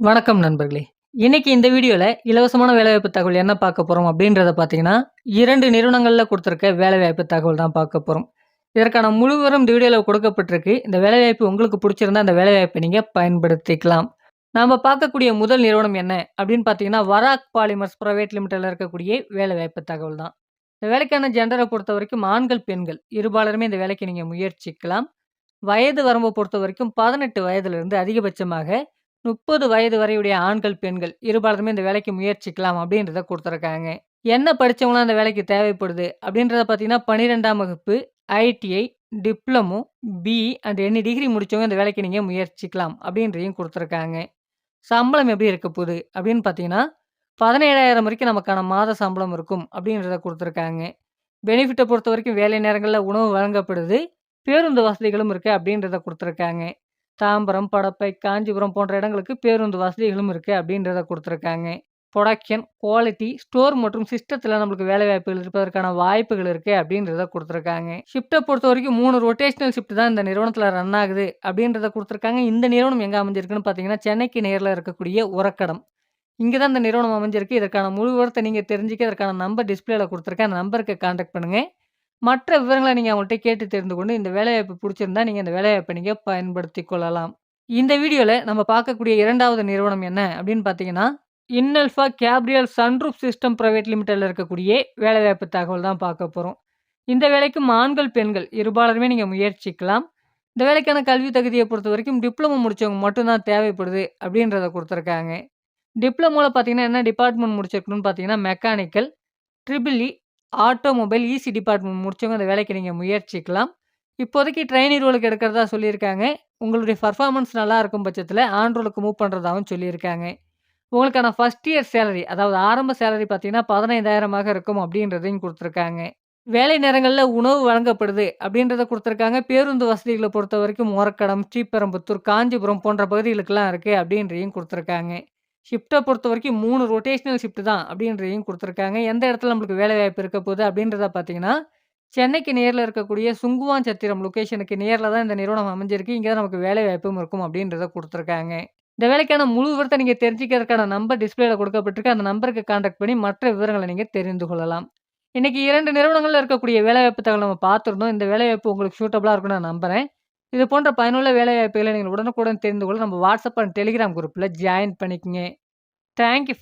வணக்கம் நண்பர்களே! இன்னைக்கு இந்த வீடியோல இலவசமான வேலைவாய்ப்பு தகவல் என்ன பார்க்க போறோம் அப்படின்றத பார்த்தீங்கன்னா, 2 நிறுவனங்கள்ல கொடுத்துருக்க வேலைவாய்ப்பு தகவல் தான் பார்க்க போறோம். இதற்கான முழு விவரம் இந்த வீடியோல கொடுக்கப்பட்டிருக்கு. இந்த வேலைவாய்ப்பு உங்களுக்கு பிடிச்சிருந்தா இந்த வேலைவாய்ப்பை நீங்க பயன்படுத்திக்கலாம். நாம பார்க்கக்கூடிய முதல் நிறுவனம் என்ன அப்படின்னு பார்த்தீங்கன்னா, வராக் பாலிமர்ஸ் பிரைவேட் லிமிடெட்ல இருக்கக்கூடிய வேலைவாய்ப்பு தகவல் தான். இந்த வேலைக்கான ஜென்டரை பொறுத்த வரைக்கும் ஆண்கள், பெண்கள் இருபாலருமே இந்த வேலைக்கு நீங்க முயற்சிக்கலாம். வயது வரம்ப பொறுத்தவரைக்கும் 18 வயதிலிருந்து அதிகபட்சமாக 30 வயது வரையுடைய ஆண்கள், பெண்கள் இருபாலருமே இந்த வேலைக்கு முயற்சிக்கலாம் அப்படின்றத கொடுத்துருக்காங்க. என்ன படிச்சவங்கலாம் அந்த வேலைக்கு தேவைப்படுது அப்படின்றத பார்த்தீங்கன்னா, 12ஆம் வகுப்பு, ITI, diploma, BE and any degree முடித்தவங்க இந்த வேலைக்கு நீங்கள் முயற்சிக்கலாம் அப்படின்றதையும் கொடுத்துருக்காங்க. சம்பளம் எப்படி இருக்க போகுது அப்படின்னு பார்த்தீங்கன்னா, 17,000 வரைக்கும் நமக்கான மாத சம்பளம் இருக்கும் அப்படின்றத கொடுத்துருக்காங்க. பெனிஃபிட்டை பொறுத்த வரைக்கும் வேலை நேரங்களில் உணவு வழங்கப்படுது. பேருந்து வசதிகளும் இருக்குது அப்படின்றத கொடுத்துருக்காங்க. தாம்பரம், படப்பை, காஞ்சிபுரம் போன்ற இடங்களுக்கு பேருந்து வசதிகளும் இருக்குது அப்படின்றத கொடுத்துருக்காங்க. புரொடக்ஷன், குவாலிட்டி, ஸ்டோர் மற்றும் சிஸ்டத்தில் நம்மளுக்கு வேலைவாய்ப்புகள் இருப்பதற்கான வாய்ப்புகள் இருக்கு அப்படின்றத கொடுத்துருக்காங்க. ஷிஃப்ட்டை பொறுத்த வரைக்கும் மூணு ரொட்டேஷனல் ஷிஃப்ட் தான் இந்த நிறுவனத்தில் ரன் ஆகுது அப்படின்றத கொடுத்துருக்காங்க. இந்த நிறுவனம் எங்கே அமைஞ்சிருக்குன்னு பார்த்தீங்கன்னா, சென்னைக்கு நேரில் இருக்கக்கூடிய உரக்கடம். இங்கே தான் இந்த நிறுவனம் அமைஞ்சிருக்கு. இதற்கான முழு விவரத்தை நீங்கள் தெரிஞ்சுக்க இதற்கான நம்பர் டிஸ்பிளேல கொடுத்துருக்கேன். அந்த நம்பருக்கு கான்டாக்ட் பண்ணுங்கள் மற்ற விவரங்கள நீங்க அவங்கள்ட்ட கேட்டு தெரிந்து கொண்டு இந்த வேலைவாய்ப்பு புடிச்சிருந்தா, நீங்க இந்த வேலைவாய்ப்பை நீங்க பயன்படுத்திக் கொள்ளலாம். இந்த வீடியோல நம்ம பார்க்கக்கூடிய 2வது நிறுவனம் என்ன அப்படின்னு பார்த்தீங்கன்னா, Inalfa Gabriel sunroof system private லிமிடெட்ல இருக்கக்கூடிய வேலைவாய்ப்பு தகவல் தான் பார்க்க போறோம். இந்த வேலைக்கும் ஆண்கள், பெண்கள் இருபாலருமே நீங்க முயற்சிக்கலாம். இந்த வேலைக்கான கல்வி தகுதிய பொறுத்தவரைக்கும் டிப்ளமோ முடிச்சவங்க மட்டும் தான் தேவைப்படுது அப்படின்றத குடுத்துருக்காங்க. டிப்ளமோல பார்த்தீங்கன்னா, என்ன டிபார்ட்மெண்ட் முடிச்சிருக்கணும்னு பார்த்தீங்கன்னா, mechanical, triple E, automobile, EC department முடிச்சவங்க அந்த வேலைக்கு நீங்கள் முயற்சிக்கலாம். இப்போதைக்கு ட்ரைனி ரோலுக்கு எடுக்கிறதா சொல்லியிருக்காங்க. உங்களுடைய பர்ஃபார்மன்ஸ் நல்லா இருக்கும் பட்சத்தில் ஆன் ரோலுக்கு மூவ் பண்ணுறதாகவும் சொல்லியிருக்காங்க. உங்களுக்கான ஃபர்ஸ்ட் இயர் சேலரி அதாவது ஆரம்ப சேலரி பார்த்தீங்கன்னா, 15,000மாக இருக்கும் அப்படின்றதையும் கொடுத்துருக்காங்க வேலை நேரங்களில் உணவு வழங்கப்படுது அப்படின்றத கொடுத்துருக்காங்க பேருந்து வசதிகளை பொறுத்த வரைக்கும் உரக்கடம், ஸ்ரீபெரும்புத்தூர், காஞ்சிபுரம் போன்ற பகுதிகளுக்கெல்லாம் இருக்குது அப்படின்றதையும் கொடுத்துருக்காங்க ஷிஃப்ட்டை பொறுத்த வரைக்கும் மூணு ரொட்டேஷனல் ஷிஃப்ட் தான் அப்படின்றதையும் கொடுத்துருக்காங்க எந்த இடத்துல நம்மளுக்கு வேலைவாய்ப்பு இருக்க போகுது அப்படின்றத பார்த்தீங்கன்னா, சென்னைக்கு நேரில் இருக்கக்கூடிய சுங்குவான் சத்திரம் லொக்கேஷனுக்கு நேரில் தான் இந்த நிறுவனம் அமைஞ்சிருக்கு. இங்கே தான் நமக்கு வேலைவாய்ப்பும் இருக்கும் அப்படின்றத கொடுத்துருக்காங்க இந்த வேலைக்கான முழு விவரத்தை நீங்கள் தெரிஞ்சுக்கிறதுக்கான நம்பர் டிஸ்பிளேல கொடுக்கப்பட்டிருக்கு. அந்த நம்பருக்கு கான்டாக்ட் பண்ணி மற்ற விவரங்களை நீங்கள் தெரிந்து கொள்ளலாம். இன்னைக்கு இரண்டு நிறுவனங்களில் இருக்கக்கூடிய வேலைவாய்ப்பு தகவல் நம்ம பார்த்துருந்தோம் இந்த வேலைவாய்ப்பு உங்களுக்கு சூட்டபுளாக இருக்கும்னு நான் நம்புறேன். இது போன்ற பயனுள்ள வேலைவாய்ப்புகளை நீங்கள் உடனுக்குடன் தெரிந்து கொள்ள நம்ம வாட்ஸ்அப் அண்ட் டெலிகிராம் குரூப்பில் ஜாயின் பண்ணிக்கங்க. Thank you